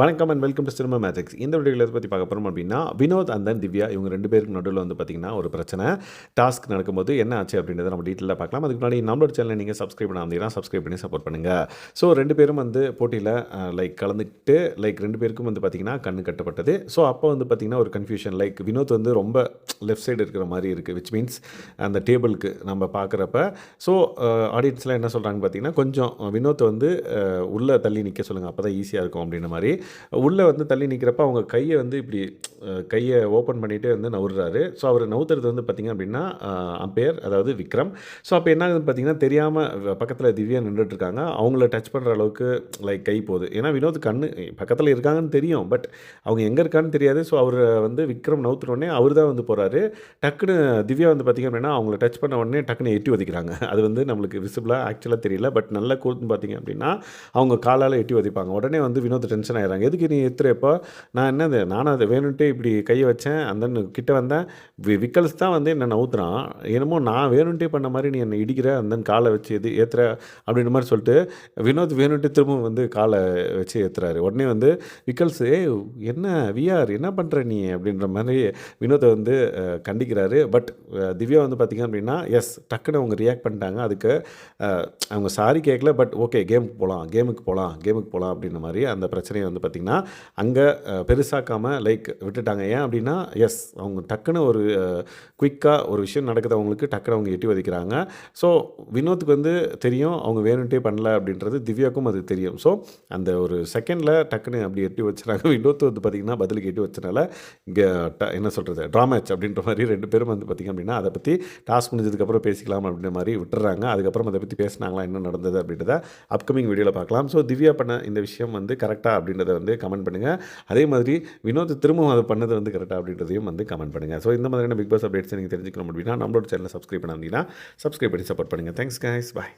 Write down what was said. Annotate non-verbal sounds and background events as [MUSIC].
வணக்கம் and welcome to cinema magics இந்த வீடியோவில் எதை பற்றி பார்க்க போகிறோம் அப்படின்னா வினோத் அண்ட் தென் திவ்யா இவங்க ரெண்டு பேருக்கு நடுவில் வந்து பார்த்திங்கன்னா ஒரு பிரச்சனை. டாஸ்க் நடக்கும்போது என்ன ஆச்சு அப்படின்றத நம்ம டீட்டெயிலாக பார்க்கலாம். அதுக்கு முன்னாடி நம்மளோட சேனலை நீங்கள் சப்ஸ்கிரைப் பண்ணாமல் சப்ஸ்கிரைப் பண்ணி சப்போர்ட் பண்ணுங்கள் ஸோ ரெண்டு பேரும் வந்து போட்டியில் லைக் கலந்துக்கிட்டு லைக் ரெண்டு பேருக்கும் வந்து பார்த்திங்கன்னா கண்ணு கட்டப்பட்டது. ஸோ அப்போ வந்து பார்த்திங்கன்னா ஒரு கன்ஃபியூஷன் லைக் வினோத் வந்து ரொம்ப லெஃப்ட் சைடு இருக்கிற மாதிரி இருக்குது விச் மீன்ஸ் அந்த டேபிளுக்கு நம்ம பார்க்குறப்ப. ஸோ ஆடியன்ஸ்லாம் என்ன சொல்கிறாங்க பார்த்தீங்கன்னா கொஞ்சம் வினோத்தை வந்து உள்ளே தள்ளி நிற்க சொல்லுங்கள் அப்போ தான் ஈஸியாக இருக்கும் அப்படின்ற மாதிரி. உள்ளே வந்து தள்ளி நிற்கிறப்ப அவங்க கையை வந்து இப்படி கையை ஓப்பன் பண்ணிகிட்டே வந்து நவுறாரு ஸோ அவர் நவுத்துறது வந்து பார்த்திங்க அப்படின்னா அம்பையர் அதாவது விக்ரம். ஸோ அப்போ என்ன ஆகுதுன்னு பார்த்தீங்கன்னா தெரியாமல் பக்கத்தில் திவ்யா நின்றுட்டு இருக்காங்க அவங்கள டச் பண்ணுற அளவுக்கு லைக் கை போகுது. ஏன்னா வினோத் கண்ணு பக்கத்தில் இருக்காங்கன்னு தெரியும். பட் அவங்க எங்கே இருக்கான்னு தெரியாது. ஸோ அவர் வந்து விக்ரம் நவுத்துனோடனே அவர் தான் வந்து போகிறாரு டக்குன்னு திவ்யா வந்து பார்த்திங்க அப்படின்னா அவங்கள டச் பண்ண உடனே டக்குன்னு எட்டி ஒதிக்கிறாங்க. அது வந்து நம்மளுக்கு விசிபிளாக ஆக்சுவலாக தெரியல. பட் நல்ல கூர்ந்து பார்த்தீங்க அப்படின்னா அவங்க காலால் எட்டி ஒதிப்பாங்க. உடனே வந்து வினோத் டென்ஷன் ஆகிறாங்க எதுக்கு நீ எத்துறப்போ நான் என்னது? நானும் அதை வேணும்ட்டு இப்படி கையை வச்சேன். அந்த கிட்ட வந்தேன். வி- விக்கல்ஸ் தான் வந்து என்னை நவுத்துறான். என்னமோ நான் வேணுன்ட்டே பண்ண மாதிரி நீ என்னை இடிக்கிற அந்த காலை வச்சு எது ஏற்றுற அப்படின்ற மாதிரி சொல்லிட்டு வினோத் வேணுன்ட்டு திரும்பவும் வந்து காலை வச்சு ஏற்றுறாரு உடனே வந்து விக்கல்ஸ் ஏ என்ன விஆர் என்ன பண்ணுற நீ? அப்படின்ற மாதிரி வினோத்தை வந்து கண்டிக்கிறாரு. பட் திவ்யா வந்து பார்த்திங்க அப்படின்னா எஸ் டக்குன்னு அவங்க ரியாக்ட் பண்ணிட்டாங்க. அதுக்கு அவங்க சாரி கேட்கல பட் ஓகே கேமுக்கு போகலாம் கேமுக்கு போகலாம் கேமுக்கு போகலாம் அப்படின்ற மாதிரி அந்த பிரச்சனையை வந்து பார்த்திங்கன்னா அங்கே பெருசாக்காமல் லைக் விட்டு விட்டுட்டாங்க. ஏன் அப்படின்னா எஸ் அவங்க டக்குன்னு ஒரு குயிக்காக ஒரு விஷயம் நடக்குது. அவங்களுக்கு டக்குன்னு அவங்க எட்டி வதைக்கிறாங்க. ஸோ வினோத்துக்கு வந்து தெரியும் அவங்க வேணுன்ட்டே பண்ணல அப்படின்றது திவ்யாவுக்கும் அது தெரியும். ஸோ அந்த ஒரு செகண்டில் டக்குன்னு அப்படி எட்டி வச்சுறாங்க. [LAUGHS] வினோத்து வந்து பார்த்திங்கன்னா பதிலுக்கு எட்டி வச்சனால இங்கே என்ன சொல்கிறது ட்ராமேச் அப்படின்ற மாதிரி ரெண்டு பேரும் வந்து பார்த்திங்க அப்படின்னா அதை பற்றி டாஸ்க் முடிஞ்சதுக்கப்புறம் பேசிக்கலாம் அப்படின்ற மாதிரி விட்டுறாங்க. அதுக்கப்புறம் அதை பற்றி பேசினாங்களா என்ன நடந்தது அப்படின்றத அப்கமிங் வீடியோவில் பார்க்கலாம். ஸோ திவ்யா பண்ண இந்த விஷயம் வந்து கரெக்டாக அப்படின்றத வந்து கமெண்ட் பண்ணுங்கள் அதே மாதிரி வினோத் திரும்பவும் அதை பண்ணது வந்து கரெக்டாக அப்படின்றதையும் வந்து கமெண்ட் பண்ணுங்கள் ஸோ இந்த மாதிரியான பிக் பாஸ் அப்டேட்ஸ் நீங்கள் தெரிஞ்சுக்கணும் அப்படின்னா நம்மளோட சேனலை சப்ஸ்கிரைப் பண்ணாதீங்கன்னா சப்ஸ்கிரைப் பண்ணி சப்போர்ட் பண்ணுங்கள் தேங்க்ஸ் கைஸ் பாய்